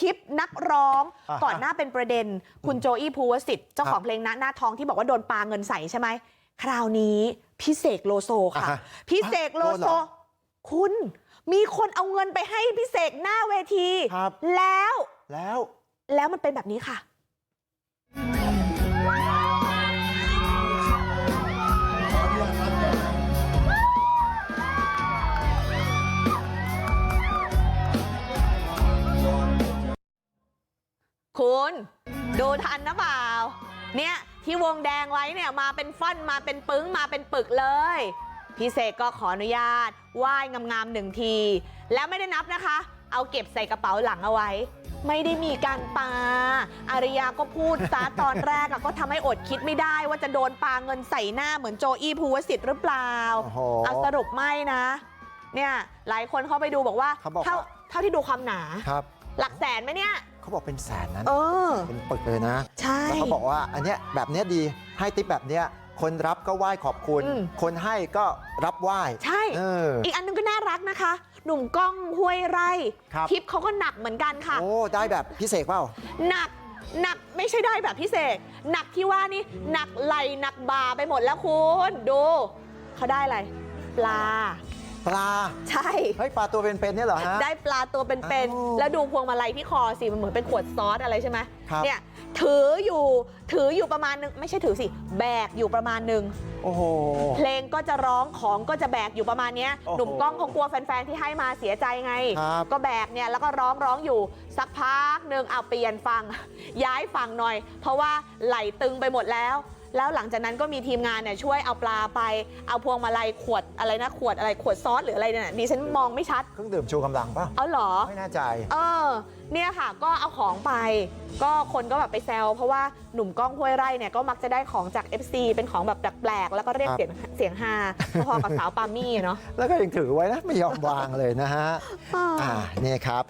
ทิปนักร้องอ่าฮะก่อนหน้าเป็นประเด็นคุณโจอี้ภูวสิทธิ์เจ้าของเพลงณหน้าทองที่บอกว่าโดนปาเงินใส่ใช่ไหมคราวนี้พี่เสกโลโซค่ะอ่าฮะพี่เสกโลโดนเหโซรอคุณมีคนเอาเงินไปให้พี่เสกหน้าเวทีครับแล้วแล้วแล้วมันเป็นแบบนี้ค่ะ คุณดูทันนะเปล่าเนี่ยที่วงแดงไว้เนี่ยมาเป็นฟ่อนมาเป็นปึ้งมาเป็นปึกเลยพี่เสกก็ขออนุญาตไหว้งามๆหนึ่งที แล้วไม่ได้นับนะคะ เอาเก็บใส่กระเป๋าหลังเอาไว้ ไม่ได้มีการปาอาริยาก็พูดซะตอนแรกอะก็ทำให้อดคิดไม่ได้ว่าจะโดนปาเงินใส่หน้าเหมือนโจอี้ภูวสิทธิ์หรือเปล่าโอ้โหเอาสรุปไม่นะ เนี่ยหลายคนเข้าไปดูบอกว่าเขาบอกเท่าว่าเท่าที่ดูความหนาครับหลักแสนไหมเนี่ย เขาบอกเป็นแสนนั้นเออเป็นปึกเลยนะใช่แล้วเขาบอกว่าอันเนี้ยแบบเนี้ยดีให้ทิปแบบเนี้ยคนรับก็ไหว้ขอบคุณอืมคนให้ก็รับไหว้ใช่เอออีกอันนึงก็น่ารักนะคะ หนุ่มก้องห้วยไร่ครับทิปเขาก็หนักเหมือนกันค่ะโอ้ได้แบบพิเศษเปล่าหนักหนักไม่ใช่ได้แบบพิเศษ หนักที่ว่านี่หนักไหลหนักบาไปหมดแล้วคุณ ดูเขาได้อะไร ปลา ปลา ใช่เฮ้ยปลาตัวเป็นๆเนี่ยเหรอฮะ ได้ปลาตัวเป็นอ้าวๆแล้วดูพวงมาลัยที่คอสิมันเหมือนเป็นขวดซอสอะไรใช่ไหมครับ เนี่ยถืออยู่ถืออยู่ประมาณนึงไม่ใช่ถือสิแบกอยู่ประมาณนึง โอ้โห เพลงก็จะร้องของก็จะแบกอยู่ประมาณเนี้ยโอ้โหหนุ่มกล้องคงกลัวแฟนๆที่ให้มาเสียใจไง ครับก็แบกเนี่ยแล้วก็ร้องร้องอยู่สักพักหนึ่งเอาเปลี่ยนฟัง ย้ายฝั่งหน่อย เพราะว่าไหลตึงไปหมดแล้ว แล้วหลังจากนั้นก็มีทีมงานเนี่ยช่วยเอาปลาไปเอาพวงมาลัยขวดอะไรนะขวดอะไรขวดซอสหรืออะไรเนี่ยดิฉันมองไม่ชัด เครื่องดื่มชูกำลังป่ะเอาเหรอ ไม่แน่ใจ เออ เนี่ยค่ะก็เอาของไป ก็คนก็แบบไปแซวเพราะว่าหนุ่มกล้องห้วยไร่เนี่ยก็มักจะได้ของจาก FC เป็นของแบบแปลกๆ แล้วก็เรียกครับเสียงเสียงฮาพอๆกับสาวปามี่เนาะแล้วก็ยังถือไว้นะไม่ยอมวางเลยนะฮะอ่าอ่านี่ครับ